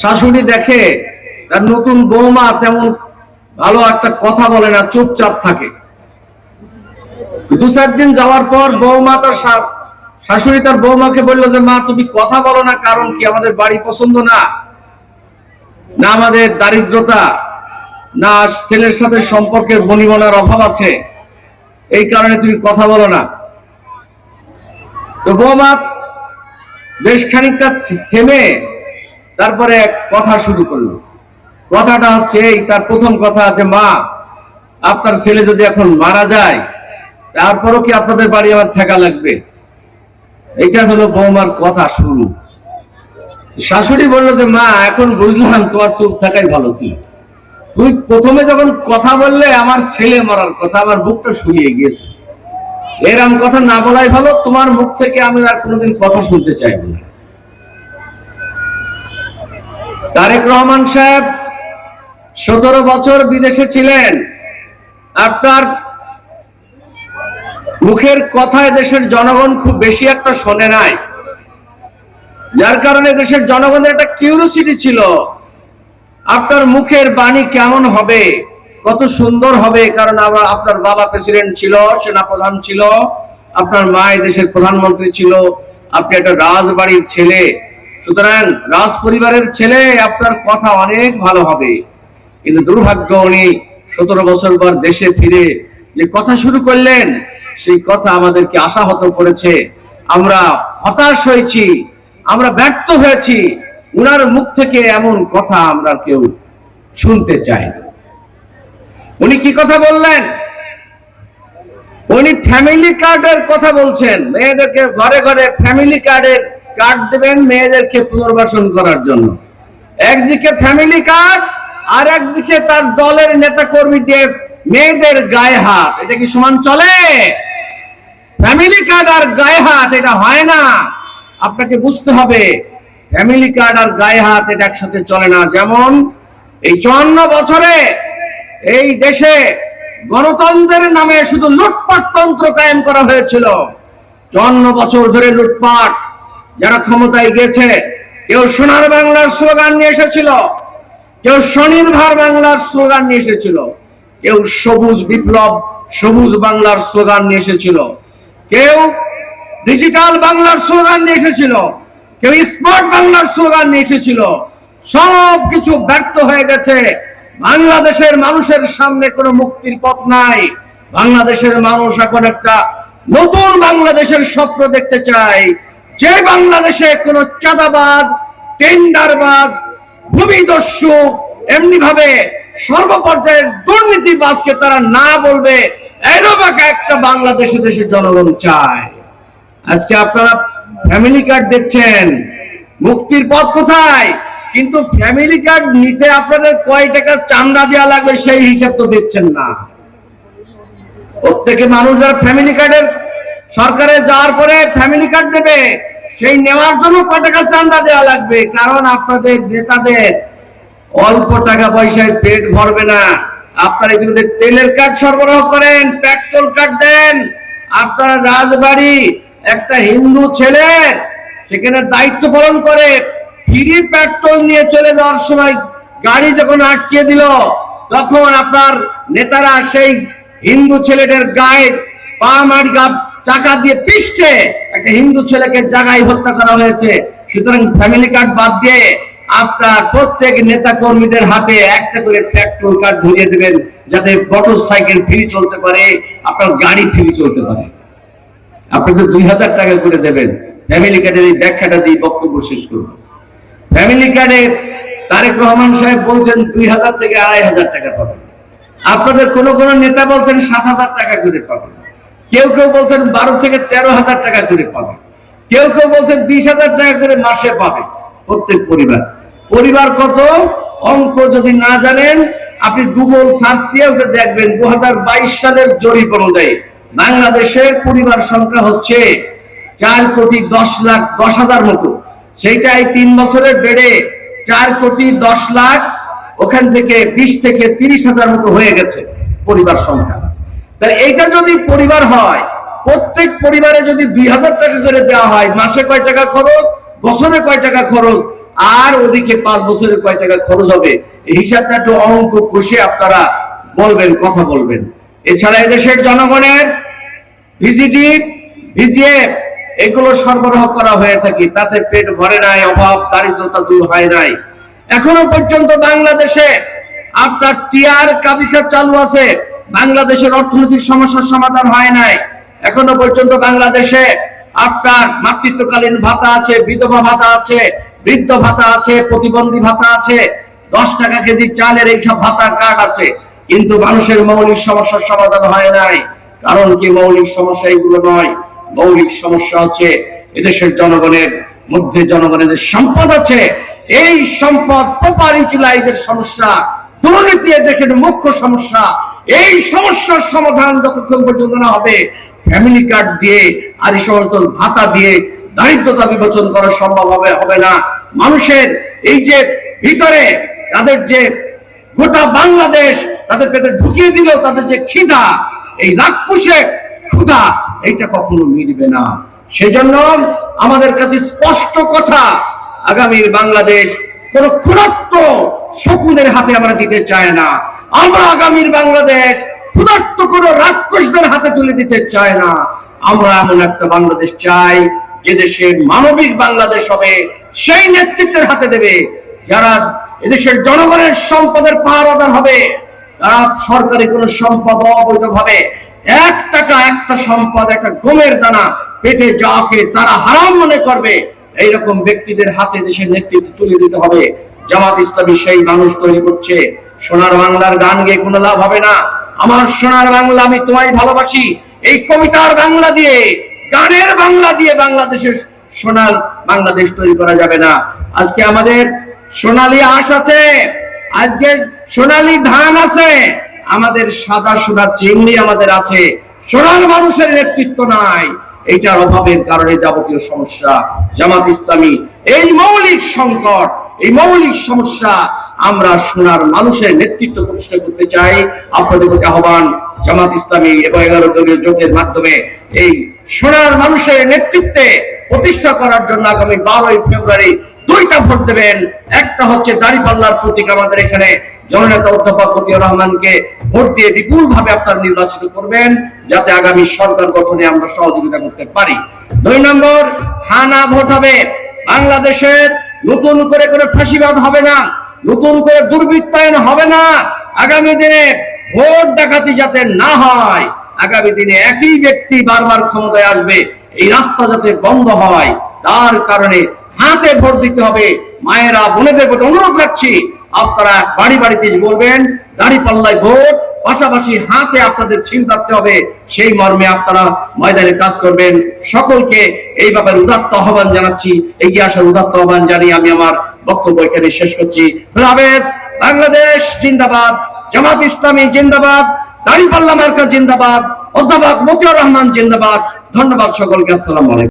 শাশুড়ি দেখে তার নতুন বৌমা তেমন ভালো একটা কথা বলে না, চুপচাপ থাকে। দু চার দিন যাওয়ার পর বৌমা তার শাশুড়ি তার বৌমাকে বলল যে, মা, তুমি কথা বলো না, কারণ কি আমাদের বাড়ি পছন্দ না। না আমাদের দারিদ্রতা, না ছেলের সাথে সম্পর্কের বনিবনার অভাব আছে। এই কারণে তুমি কথা বলো না। তো বৌমা বেশ খানিকটা থেমে তারপরে এক কথা শুরু করল। কথাটা হচ্ছে এই, তার প্রথম কথা আছে মা, আপনার ছেলে যদি এখন মারা যায়, তারপরও কি আপনাদের বাড়ি আমার থাকা লাগবে? এটা হলো বৌমার কথা শুরু। শাশুড়ি বলল যে, মা, এখন বুঝলাম তোমার চুপ থাকাই ভালো ছিল। তুই প্রথমে যখন কথা বললে, আমার ছেলে মরার কথা, আমার বুকটা শুকিয়ে গিয়েছে। এরম কথা না বলাই ভালো, তোমার মুখ থেকে আমি আর কোনোদিন কথা শুনতে চাইব না। তারেক রহমান সাহেব সতেরো বছর বিদেশে ছিলেন। আপনার মুখের কথায় দেশের জনগণ খুব বেশি একটা শোনে নাই। যার কারণে দেশের জনগণের একটা কিউরিসিটি ছিল, আপনার মুখের বাণী কেমন হবে, কত সুন্দর হবে, কারণ আমরা আপনার বাবা প্রেসিডেন্ট ছিল, সেনাপ্রধান ছিল, আপনার মা দেশের প্রধানমন্ত্রী ছিল, আপনি একটা রাজবাড়ির ছেলে সুতরাং রাজ পরিবারের ছেলে আপনার কথা অনেক ভালো হবে। কিন্তু দুর্ভাগ্য উনি সতেরো বছর পর দেশে ফিরে যে কথা শুরু করলেন, সেই কথা আমাদেরকে আশাহত করেছে। আমরা হতাশ হয়েছি, আমরা ব্যর্থ হয়েছি। উনার মুখ থেকে এমন কথা আমরা কেউ শুনতে চাই উনি কি কথা বললেন? উনি ফ্যামিলি কার্ডের কথা বলছেন। মেয়েদেরকে ঘরে ঘরে ফ্যামিলি কার্ডের কার্ড দেবেন মেয়েদেরকে পুনর্বাসন করার জন্য। একদিকে ফ্যামিলি কার্ড আর একদিকে তার দলের নেতা কর্মীদের মেয়েদের গায়ে হাত। এটা কি সমান চলে? ফ্যামিলি কার্ড আর গায়ে হাত, এটা হয় না। আপনাকে বুঝতে হবে ফ্যামিলি কার্ড আর গায়ে হাত এটা একসাথে চলে না। যেমন এই চুয়ান্ন বছরে এই দেশে গণতন্ত্রের নামে শুধু লুটপাট তন্ত্র কায়েম করা হয়েছিল। চুয়ান্ন বছর ধরে লুটপাট যারা ক্ষমতায় গেছে কেউ সোনার বাংলার স্লোগান নিয়ে এসেছিল, কেউ স্বনির্ভর বাংলার স্লোগান নিয়ে এসেছিল, কেউ সবুজ বিপ্লব, সবুজ বাংলার স্লোগান নিয়ে এসেছিল, কেউ ডিজিটাল বাংলার স্লোগান নিয়ে এসেছিল, কেউ স্মার্ট বাংলার স্লোগান নিয়ে এসেছিল সব কিছু ব্যর্থ হয়ে গেছে। বাংলাদেশের মানুষের সামনে কোনো মুক্তির পথ নাই। বাংলাদেশের মানুষ এখন একটা নতুন বাংলাদেশের স্বপ্ন দেখতে চায়। যে বাংলাদেশে কোন চাঁদাবাজ, টেন্ডারবাজ, ভূমিদস্যু এমনি ভাবে সর্বপর্যায়ের দুর্নীতিবাজকে তারা না বলবে এরকম একটা বাংলাদেশে দেশের জনগণ চায়। আজকে আপনারা ফ্যামিলি কার্ড দেখছেন, মুক্তির পথ কোথায়? কিন্তু ফ্যামিলি কার্ড নিতে আপনাদের কয় টাকা চান্দা দেওয়া লাগবে সেই হিসাব তো দিচ্ছেন না। প্রত্যেকে মানুষ যারা ফ্যামিলি কার্ডের সরকারে যাওয়ার পরে ফ্যামিলি কার্ড দেবে। সেই নেওয়ার জন্য কয় টাকা চান্দা দেওয়া লাগবে? কারণ আপনাদের নেতাদের অল্প টাকা পয়সায় পেট ভরবে না। আপনারা এগুলোতে তেলের কার্ড সরবরাহ করেন পেট্রোল কার্ড দেন, আপনারা রাজবাড়ি, একটা হিন্দু ছেলে, সেখানে দায়িত্ব পালন করে, ফ্রি পেট্রোল নিয়ে চলে যাওয়ার সময় গাড়ি যখন আটকে দিল, তখন আপনার নেতারা সেই হিন্দু ছেলেটার গায়ে পা গা চাকা দিয়ে পিষ্টে একটা হিন্দু ছেলেকে জায়গায় হত্যা করা হয়েছে। সুতরাং ফ্যামিলি কার্ড বাদ দিয়ে আপনার প্রত্যেক নেতা কর্মীদের হাতে একটা করে পেট্রোল কার্ড ধরিয়ে দেবেন যাতে মোটর সাইকেল ফ্রি চলতে পারে, আপনার গাড়ি ফ্রি চলতে পারে। আপনাকে দুই হাজার টাকা করে দেবেন। ফ্যামিলি কার্ডের এই ব্যাখ্যাটা দিয়ে বক্তব্য শেষ করব। ফ্যামিলি কার্ডে তারেক রহমান সাহেব বলছেন, দুই হাজার থেকে আড়াই হাজার টাকা পাবেন। আপনাদের কোন কোন নেতা বলছেন, সাত হাজার টাকা করে পাবেন। কেউ কেউ বলছেন বারো থেকে তেরো হাজার টাকা করে পাবে। কেউ কেউ বলছেন বিশ হাজার টাকা করে মাসে পাবে প্রত্যেক পরিবার। পরিবার কত? অঙ্ক যদি না জানেন, আপনি গুগল সার্চ দিয়ে দেখবেন। দু হাজার বাইশ সালের জরিপ অনুযায়ী বাংলাদেশের পরিবার সংখ্যা হচ্ছে চার কোটি দশ লাখ দশ হাজার মতো। সেইটাই তিন বছরের বেড়ে চার কোটি দশ লাখ, ওখান থেকে বিশ থেকে তিরিশ হাজার মতো হয়ে গেছে পরিবার সংখ্যা। তাহলে এইটা যদি পরিবার হয়, প্রত্যেক পরিবারে যদি দুই হাজার টাকা করে দেওয়া হয়, মাসে কয় টাকা খরচ, বছরে কয় টাকা খরচ, আর ওদিকে পাঁচ বছরে কয় টাকা খরচ হবে, এই হিসাবটা একটু অঙ্ক কষে আপনারা বলবেন, কথা বলবেন। এছাড়া এদেশের জনগণের ভিজিটি ভিজিএফ, এগুলো সরবরাহ করা হয়ে থাকে, তাতে পেট ভরে নাই, অভাব, দারিদ্রতা দূর হয় নাই। এখনও পর্যন্ত বাংলাদেশে আপনার টিআর কাবিখা চালু আছে বাংলাদেশের অর্থনৈতিক সমস্যার সমাধান হয় নাই। এখনও পর্যন্ত বাংলাদেশে আপনার মাতৃত্বকালীন ভাতা আছে, বিধবা ভাতা আছে, বৃদ্ধ ভাতা আছে, প্রতিবন্ধী ভাতা আছে, দশ টাকা কেজি চালের এইসব ভাতার কার্ড আছে। কিন্তু মানুষের মৌলিক সমস্যার সমাধান হয় নাই। কারণ কি মৌলিক সমস্যা এগুলো নয়। মৌলিক সমস্যা হচ্ছে এদেশের জনগণের মধ্যে জনগণের যে সম্পদ আছে, এই সম্পদ প্রপার ইউটিলাইজের সমস্যা, দুর্নীতি দেখেন মুখ্য সমস্যা। এই সমস্যার সমাধান যতক্ষণ পর্যন্ত না হবে ফ্যামিলি কার্ড দিয়ে আর এই সমস্ত ভাতা দিয়ে দারিদ্রতা বিমোচন করা সম্ভব হবে হবে না। মানুষের এই যে ভিতরে তাদের যে গোটা বাংলাদেশ তাদের পেটে ঢুকিয়ে দিলেও তাদের যে খিদা, এই রাক্ষসে ক্ষুধা, এইটা কখনো মিটবে না। সেজন্য আমাদের কাছে স্পষ্ট কথা আগামীর বাংলাদেশ কোন ক্ষুধার্ত শকুনের হাতে আমরা দিতে চাই না। আমরা আগামীর বাংলাদেশ ক্ষুধার্ত কোন রাক্ষসদের হাতে তুলে দিতে চাই না। আমরা এমন একটা বাংলাদেশ চাই, যে দেশে মানবিক বাংলাদেশ হবে, সেই নেতৃত্বের হাতে দেবে, যারা এদেশের জনগণের সম্পদের পাহারাদার হবে, তারা সরকারি কোন সম্পদ অবৈধভাবে এক টাকা একটা সম্পদ, একটা গমের দানা পেটে যাকে তারা হারাম মনে করবে। এইরকম ব্যক্তিদের হাতে দেশের নেতৃত্ব তুলে দিতে হবে। জামাত ইসলামী সেই মানুষ তৈরি করছে। সোনার বাংলার গান গেয়ে কোনো লাভ হবে না। আমার সোনার বাংলা আমি তোমায় ভালোবাসি। এই কবিতার বাংলা দিয়ে, গানের বাংলা দিয়ে বাংলাদেশের সোনার বাংলাদেশ তৈরি করা যাবে না। আজকে আমাদের সোনালী আঁশ আছে। আজকে সোনালী ধান আছে। আমাদের সাদা সোনা চিংড়ি আমাদের আছে। সোনার মানুষের নেতৃত্ব নাই। এইটার অভাবের কারণে যাবতীয় সমস্যা। জামাত ইসলামী, এই মৌলিক সংকট, এই মৌলিক সমস্যা আমরা সোনার মানুষের নেতৃত্ব প্রতিষ্ঠা করতে চাই। আপনাদের প্রতি আহ্বান, জামাত ইসলামী এবং এগারো দলীয় জোটের মাধ্যমে এই সোনার মানুষের নেতৃত্বে প্রতিষ্ঠা করার জন্য আগামী বারোই ফেব্রুয়ারি দুইটা ভোট দেবেন। একটা হচ্ছে দাড়িপাল্লার প্রতীক আমাদের এখানে, জননেতা অধ্যাপক মতিউর রহমানকে ভোট দিয়ে বিপুল ভাবে আপনারা নির্বাচিত করবেন, যাতে আগামী সরকার গঠনে আমরা সহযোগিতা করতে পারি। দুই নম্বর, হানা ভোট হবে। বাংলাদেশের নতুন করে করে ফাঁসিবাদ হবে না, নতুন করে দুর্বৃত্তায়ন হবে না। আগামী দিনে ভোট ডাকাতি যাতে না হয়, আগামী দিনে একই ব্যক্তি বারবার ক্ষমতায় আসবে, এই রাস্তা যাতে বন্ধ হয়, তার কারণে হাতে ভোট দিতে হবে। মায়েরা, বোনেদের প্রতি অনুরোধ রাখছি, আপনারা বাড়ি বাড়িতে বলবেন দাড়ি পাল্লায় ভোট, পাশাপাশি হাতে আপনাদের ছিন থাকতে হবে। সেই মর্মে আপনারা ময়দানে কাজ করবেন। সকলকে এই ব্যাপারে উদাত্ত আহ্বান জানাচ্ছি, এগিয়ে আসার উদাত্ত আহ্বান জানিয়ে আমি আমার বক্তব্য এখানে শেষ করছি। বাংলাদেশ জিন্দাবাদ, জামাত ইসলামী জিন্দাবাদ, দাড়িপাল্লা মার্কা জিন্দাবাদ, অধ্যাপক মতিউর রহমান জিন্দাবাদ। ধন্যবাদ সকলকে, আসসালাম আলাইকুম।